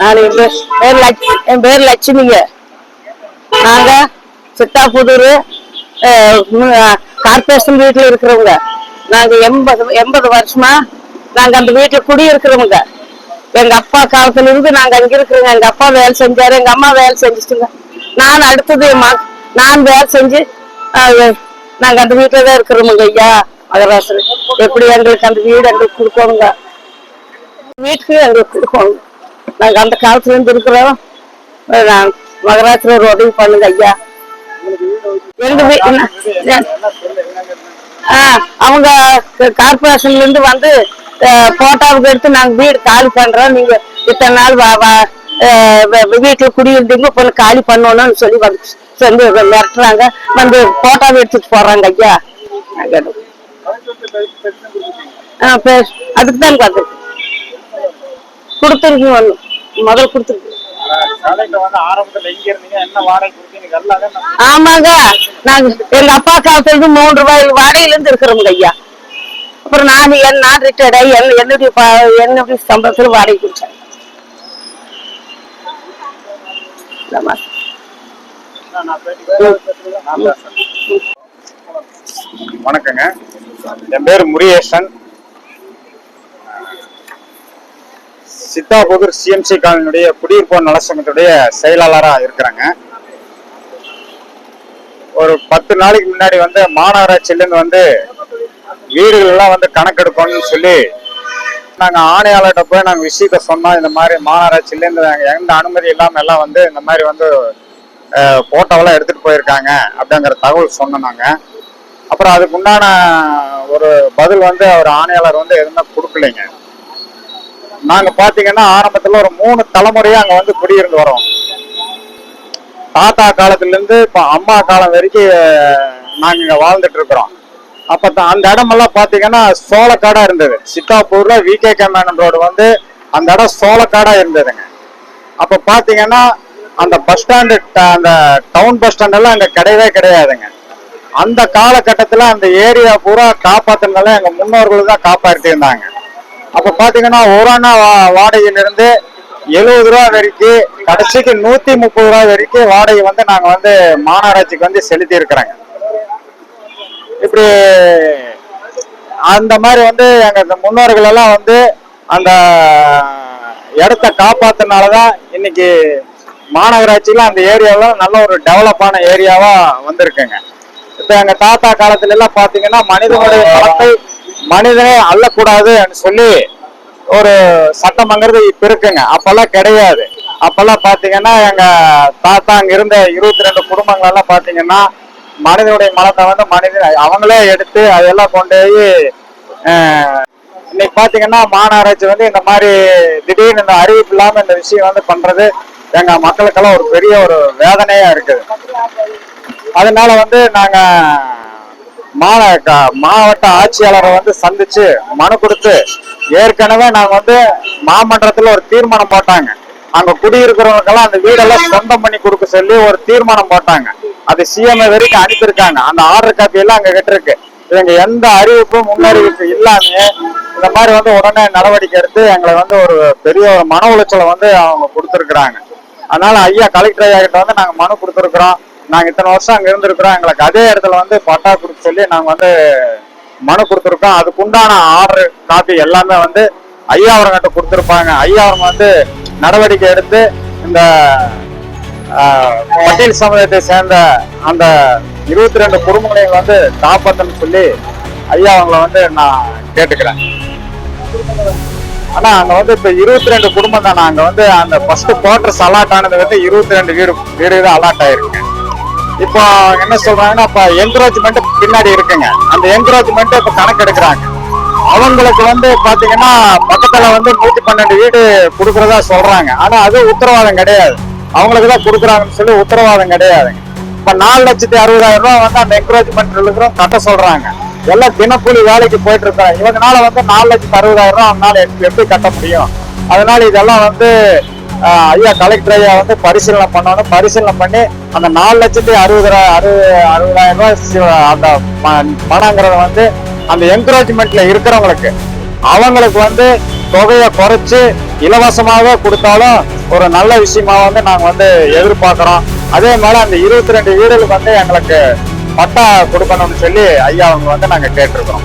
நான் என் பேர் பேர் லட்சுமி என் பேர் லட்சுமிங்க. நாங்க சித்தாபுதூர் கார்பரேஷன் வீட்டில் இருக்கிறவங்க. நாங்க எண்பது எண்பது வருஷமா நாங்க அந்த வீட்டில் குடி இருக்கிறவங்க எங்க அப்பா காலத்துல இருந்து நாங்க அங்க இருக்கிறோங்க. எங்க அப்பா வேலை செஞ்சாரு எங்க அம்மா வேலை செஞ்சுட்டுங்க நான் அடுத்தது நான் வேலை செஞ்சு நாங்கள் நாங்க அந்த வீட்டில் தான் இருக்கிறோமுங்க ஐயா மகராசர் எப்படி எங்களுக்கு அந்த வீடு எங்களுக்கு கொடுக்கணுங்க? வீட்டுக்கு எங்களுக்கு கொடுக்கணும் நாங்கள் அந்த காலத்துலேருந்து இருக்கிறோம். நான் மகராத்திரி ஒரு உதவி பண்ணுங்க ஐயா. எங்க வீ- ஆ, அவங்க கார்பரேஷன்ல இருந்து வந்து போட்டோவுக்கு எடுத்து நாங்க வீடு காலி பண்றோம். நீங்க இத்தனை நாள் வா- வா- வீட்டில் வீட்டுல குடியிருந்தீங்க இப்போ காலி பண்ணணும்னு சொல்லி வந்து சொல்லி மிரட்டுறாங்க. வந்து போட்டோவை எடுத்துட்டு போறாங்க ஐயா. நாங்க ஆ, பே- அதுக்கு தான் கொடுத்துருக்கீங்க கொடுத்துருக்கு ஒன்று முதல் கொடுத்துருக்கு வந்து என்ன வாடகை கொடுத்தீங்க நான் ஆமாங்க நாங்க எங்க அப்பா காலத்துல மூன்று மூணு ரூபாய் வாடகையில இருந்து இருக்கிறோங்க ஐயா. அப்புறம் நான் என் நான் ரிட்டையர்ட் ஆகி என் என்னுடைய என்னுடைய சம்பளத்துல வாடகை கொடுத்தேன். வணக்கங்க. என் பேர் முரியேசன் சித்தாபுதூர் சிஎம்சி காலனியுடைய குடியிருப்போர் நலசங்கத்துடைய செயலாளராக இருக்கிறாங்க. ஒரு பத்து நாளைக்கு முன்னாடி வந்து மாநகராட்சியிலேருந்து வந்து வீடுகள்லாம் வந்து கணக்கெடுக்கணும்னு சொல்லி நாங்கள் ஆணையாளர்கிட்ட போய் நாங்கள் விஷயத்த சொன்னோம். இந்த மாதிரி மாநகராட்சியிலேருந்து நாங்க எந்த அனுமதி இல்லாமல் எல்லாம் வந்து இந்த மாதிரி வந்து ஃபோட்டோவெல்லாம் போட்டோவெல்லாம் போயிருக்காங்க அப்படிங்கிற தகவல் சொன்னோம் நாங்கள் அப்புறம் அதுக்குண்டான ஒரு பதில் வந்து அவர் ஆணையாளர் வந்து எதுவுமே கொடுக்கலைங்க. நாங்க பாத்தீங்கன்னா ஆரம்பத்துல ஒரு மூணு தலைமுறையா அங்க வந்து குடியிருந்து வரோம். தாத்தா காலத்துல இருந்து இப்ப அம்மா காலம் வரைக்கும் நாங்க இங்க வாழ்ந்துட்டு இருக்கிறோம். அப்ப தான் அந்த இடமெல்லாம் பாத்தீங்கன்னா சோளக்காடா இருந்தது. சித்தாப்பூர்ல வி கே மேனன் ரோடு வந்து அந்த இடம் சோளக்காடா இருந்ததுங்க. அப்ப பாத்தீங்கன்னா அந்த பஸ் ஸ்டாண்டு அந்த டவுன் பஸ் ஸ்டாண்ட் எல்லாம் அங்க கிடையவே கிடையாதுங்க. அந்த காலகட்டத்துல அந்த ஏரியா பூரா காப்பாத்தினால எங்க முன்னோர்கள் தான் காப்பாற்றி இருந்தாங்க அப்போ பார்த்தீங்கன்னா ஒரு அண்ணா வா- வாடகையிலிருந்து எழுபது ரூபா வரைக்கும் கடைசிக்கு நூற்றி முப்பது ரூபா வரைக்கும் வாடகை வந்து நாங்கள் வந்து மாநகராட்சிக்கு வந்து செலுத்தி இருக்கிறாங்க. இப்படி அந்த மாதிரி வந்து எங்கள் இந்த முன்னோர்கள் எல்லாம் வந்து அந்த இடத்த காப்பாத்தினாலதான் இன்னைக்கு மாநகராட்சியில் அந்த ஏரியாவில் நல்ல ஒரு டெவலப்பான ஏரியாவாக வந்திருக்குங்க. இப்போ எங்கள் தாத்தா காலத்துல எல்லாம் மனிதனுடைய படத்தை மனிதனே அள்ளக்கூடாதுன்னு சொல்லி ஒரு சட்டமங்கிறது இப்ப இருக்குங்க. அப்பெல்லாம் கிடையாது. அப்பெல்லாம் பாத்தீங்கன்னா எங்க தாத்தா அங்க இருந்த இருபத்தி ரெண்டு குடும்பங்கள் எல்லாம் பாத்தீங்கன்னா மனிதனுடைய மனத்தை வந்து மனிதன் அவங்களே எடுத்து அதெல்லாம் கொண்டு போய் இன்னைக்கு பாத்தீங்கன்னா மாநகராட்சி வந்து இந்த மாதிரி திடீர்னு இந்த அறிவிப்பு இல்லாம இந்த விஷயம் வந்து பண்றது எங்க மக்களுக்கெல்லாம் ஒரு பெரிய ஒரு வேதனையா இருக்குது. அதனால வந்து நாங்க மாவட்ட ஆட்சியாளரை வந்து சந்திச்சு மனு கொடுத்து ஏற்கனவே நாங்க வந்து மாமன்றத்துல ஒரு தீர்மானம் போட்டாங்க. அங்க குடியிருக்கிறவங்களுக்கெல்லாம் அந்த வீடெல்லாம் சொந்தம் பண்ணி கொடுக்க சொல்லி ஒரு தீர்மானம் போட்டாங்க. அது சிஎம் வரைக்கும் அனுப்பியிருக்காங்க. அந்த ஆர்டர் காப்பி எல்லாம் அங்க கிட்ட இருக்கு இவங்க எந்த அறிவிப்பும் முன்னறிவிப்பு இல்லாம இந்த மாதிரி வந்து உடனே நடவடிக்கை எடுத்து எங்களை வந்து ஒரு பெரிய ஒரு மன உளைச்சலை வந்து அவங்க கொடுத்துருக்குறாங்க. அதனால ஐயா கலெக்டர் ஐயா கிட்ட வந்து நாங்க மனு கொடுத்துருக்குறோம். நாங்க இத்தனை வருஷம் அங்க இருந்திருக்கிறோம். எங்களுக்கு அதே இடத்துல வந்து பட்டா கொடுக்க சொல்லி நாங்க வந்து மனு கொடுத்துருக்கோம். அதுக்குண்டான ஆர்டர் காப்பி எல்லாமே வந்து ஐயா அவர்கிட்ட கொடுத்துருப்பாங்க. ஐயா அவங்க வந்து நடவடிக்கை எடுத்து இந்த பட்டியல் சமுதாயத்தை சேர்ந்த அந்த இருபத்தி ரெண்டு குடும்பங்களையும் வந்து காப்பாத்தன்னு சொல்லி ஐயா அவங்கள வந்து நான் கேட்டுக்கிறேன். ஆனா அங்க வந்து இப்ப இருபத்தி ரெண்டு குடும்பம் தானே. அங்க வந்து அந்த ஃபர்ஸ்ட் குவார்டர்ஸ் அலாட் ஆனது வந்து இருபத்தி ரெண்டு வீடு வீடு அலாட் ஆயிருக்கு இப்போ என்ன சொல்றாங்கன்னா இப்ப என்கரேஜ்மெண்ட் பின்னாடி இருக்குங்க. அந்த என்கரேஜ்மெண்ட் இப்ப கணக்கெடுக்கிறாங்க அவங்களுக்கு வந்து பாத்தீங்கன்னா பக்கத்துல வந்து நூத்தி பன்னெண்டு வீடு கொடுக்கறதா சொல்றாங்க. ஆனா அது உத்தரவாதம் கிடையாது. அவங்களுக்கு தான் கொடுக்குறாங்கன்னு சொல்லி உத்தரவாதம் கிடையாதுங்க இப்ப நாலு லட்சத்தி அறுபதாயிரம் ரூபாய் வந்து அந்த என்கரேஜ்மெண்ட் இருக்கிறோம் கட்ட சொல்றாங்க. எல்லாம் தினக்கூலி வேலைக்கு போயிட்டு இருக்காங்க. இவங்கனால வந்து நாலு லட்சத்தி அறுபதாயிரம் ரூபாய் அவங்களால எப்படி கட்ட முடியும்? அதனால இதெல்லாம் வந்து ஐயா கலெக்டர் ஐயா வந்து பரிசீலனை பண்ணணும். பரிசீலனை பண்ணி அந்த நாலு லட்சத்தி அறுபது அறுபது அறுபதாயிரம் ரூபாய் அந்த பணங்கிறத வந்து அந்த என்கரேஜ்மெண்ட்ல இருக்கிறவங்களுக்கு அவங்களுக்கு வந்து தொகையை குறைச்சு இலவசமாகவே கொடுத்தாலும் ஒரு நல்ல விஷயமா வந்து நாங்க வந்து எதிர்பார்க்கிறோம். அதே மாதிரி அந்த இருபத்தி ரெண்டு வீடுகளுக்கு வந்து எங்களுக்கு பட்டா கொடுக்கணும்னு சொல்லி ஐயா அவங்க வந்து நாங்க கேட்டிருக்கிறோம்.